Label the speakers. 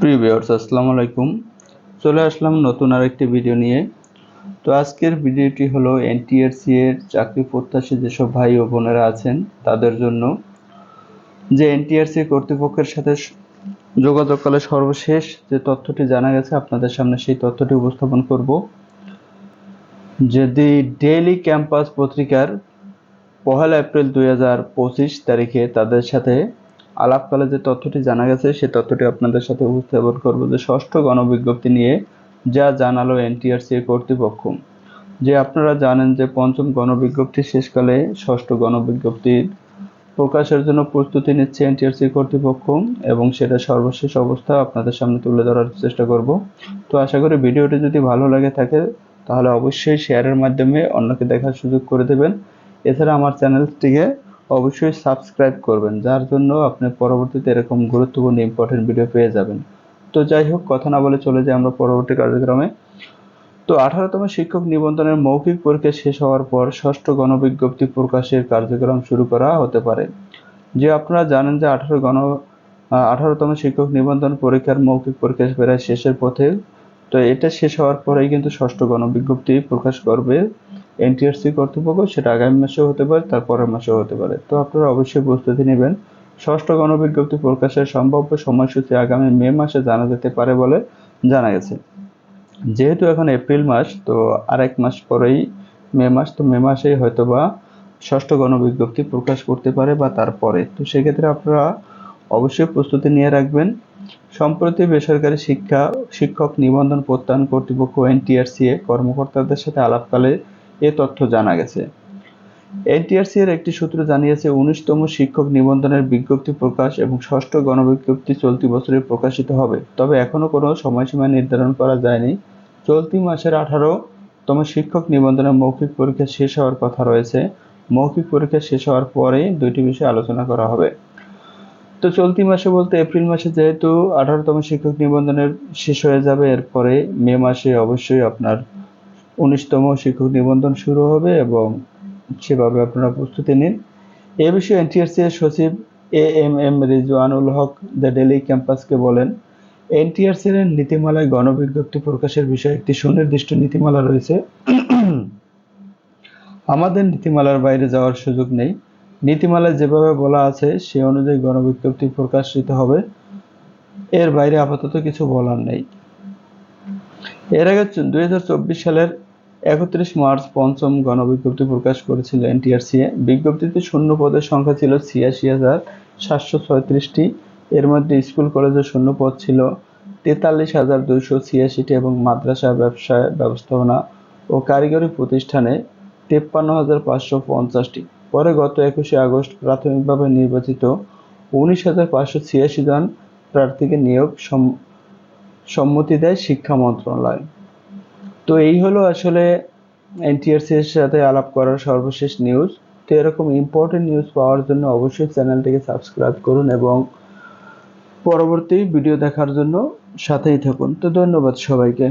Speaker 1: Previewers আসসালামু আলাইকুম। চলে আসলাম নতুন আরেকটি ভিডিও নিয়ে। তো আজকের ভিডিওটি হলো এনটিআরসি এর চাকরি প্রত্যাশী যেসব ভাই ও বোনেরা আছেন, তাদের জন্য। যে এনটিআরসি কর্তৃপক্ষের সাথে যোগাযোগকালে সর্বশেষ যে তথ্যটি জানা গেছে, আপনাদের সামনে সেই তথ্যটি উপস্থাপন করব। যদি ডেইলি ক্যাম্পাস পত্রিকার পহেলা এপ্রিল দুই হাজার পঁচিশ তারিখে তাদের সাথে আলাপকালে যে তথ্যটি জানা গেছে সেই তথ্যটি আপনাদের সাথে উপস্থাপন করব যে ষষ্ঠ গণবিজ্ঞপ্তি নিয়ে যা জানালো এনটিআরসি কর্তৃপক্ষ। যে আপনারা জানেন যে পঞ্চম গণবিজ্ঞপ্তি শেষকালে ষষ্ঠ গণবিজ্ঞপ্তির প্রকাশের জন্য প্রস্তুতি নিচ্ছে এনটিআরসি কর্তৃপক্ষ এবং সেটা সর্বশেষ অবস্থা আপনাদের সামনে তুলে ধরার চেষ্টা করব। তো আশা করি ভিডিওটি যদি ভালো লাগে থাকে, তাহলে অবশ্যই শেয়ারের মাধ্যমে অন্যকে দেখার সুযোগ করে দেবেন। এছাড়া আমার চ্যানেলটিকে অবশ্যই সাবস্ক্রাইব করবেন, যার জন্য আপনি পরবর্তীতে এরকম গুরুত্বপূর্ণ ইম্পর্টেন্ট ভিডিও পেয়ে যাবেন। তো যাই হোক, কথা না বলে চলে যাই আমরা পরবর্তী কার্যক্রমে। তো আঠারোতম শিক্ষক নিবন্ধনের মৌখিক পরীক্ষা শেষ হওয়ার পর ষষ্ঠ গণবিজ্ঞপ্তি প্রকাশের কার্যক্রম শুরু করা হতে পারে। যে আপনারা জানেন যে আঠারো গণ আঠারোতম শিক্ষক নিবন্ধন পরীক্ষার মৌখিক পরীক্ষা প্রায় শেষের পথে। তো এটা শেষ হওয়ার পরেই কিন্তু ষষ্ঠ গণবিজ্ঞপ্তি প্রকাশ করবে। এনটিআরসি কর্তৃপক্ষ, সেটা আগামী মাসেও হতে পারে, তার পরের মাসেও হতে পারে। তো আপনারা অবশ্যই প্রস্তুতি নেবেন। ষষ্ঠ গণবিজ্ঞপ্তি প্রকাশের সম্ভাব্য সময়সূচি আগামী মে মাসে জানা যেতে পারে বলে জানা গেছে। যেহেতু এখন এপ্রিল মাস, তো আরেক মাস পরেই মে মাস, তো মে মাসেই হয়তো বা ষষ্ঠ গণবিজ্ঞপ্তি প্রকাশ করতে পারে বা তারপরে তো সেক্ষেত্রে আপনারা অবশ্যই প্রস্তুতি নিয়ে রাখবেন। সম্প্রতি বেসরকারি শিক্ষা, শিক্ষক নিবন্ধন প্রত্যয়ন কর্তৃপক্ষ এনটিআরসিএ কর্মকর্তাদের সাথে আলাপকালে এ তথ্য জানা গেছে। এনটিআরসি এর একটি সূত্র জানিয়েছে, উনিশতম শিক্ষক নিবন্ধনের বিজ্ঞপ্তি প্রকাশ এবং ষষ্ঠ গণবিজ্ঞপ্তি চলতি বছরে প্রকাশিত হবে। তবে এখনও কোনো সময়সীমা নির্ধারণ করা যায়নি। চলতি মাসের আঠারো তম শিক্ষক নিবন্ধনের মৌখিক পরীক্ষা শেষ হওয়ার কথা রয়েছে। মৌখিক পরীক্ষা শেষ হওয়ার পরেই দুইটি বিষয়ে আলোচনা করা হবে। তো চলতি মাসে বলতে এপ্রিল মাসে যেহেতু আঠারোতম শিক্ষক নিবন্ধনের শেষ হয়ে যাবে, এরপরে মে মাসে অবশ্যই আপনার উনিশতম শিক্ষক নিবন্ধন শুরু হবে এবং সেভাবে আপনারা প্রস্তুতি নিন। এ বিষয়ে এনটিআরসি এর সচিব A M M Rizwanul Haque the daily ক্যাম্পাসকে বলেন, এনটিআরসি এর নীতিমালায় গণবিজ্ঞপ্তি প্রকাশের বিষয়ে একটি সুনির্দিষ্ট নীতিমালা রয়েছে। আমাদের নীতিমালার বাইরে যাওয়ার সুযোগ নেই। নীতিমালায় যেভাবে বলা আছে, সে অনুযায়ী গণবিজ্ঞপ্তি প্রকাশিত হবে। এর বাইরে আপাতত কিছু বলার নেই। এর আগে দুই হাজার চব্বিশ সালের একত্রিশ মার্চ পঞ্চম গণবিজ্ঞপ্তি প্রকাশ করেছিল এনটিআরসি বিজ্ঞপ্তিতে শূন্য পদের সংখ্যা ছিল ছিয়াশি হাজার সাতশো ছয়ত্রিশটি। এর মধ্যে স্কুল কলেজের শূন্য পদ ছিল তেতাল্লিশ হাজার দুইশো ছিয়াশিটি এবং মাদ্রাসা ব্যবসায় ব্যবস্থাপনা ও কারিগরি প্রতিষ্ঠানে তেপ্পান্ন হাজার পাঁচশো পঞ্চাশটি। পরে গত একুশে আগস্ট প্রাথমিকভাবে নির্বাচিত উনিশ হাজার পাঁচশো ছিয়াশি জন প্রার্থীকে নিয়োগ সম- সম্মতি দেয় শিক্ষা মন্ত্রণালয়। তো এই হলো আসলে এনটিআরসি এর সাথে আলাপ করার সর্বশেষ নিউজ তো এরকম ইম্পর্টেন্ট নিউজ পাওয়ার জন্য অবশ্যই চ্যানেলটিকে সাবস্ক্রাইব করুন এবং পরবর্তী ভিডিও দেখার জন্য সাথেই থাকুন। তো ধন্যবাদ সবাইকে।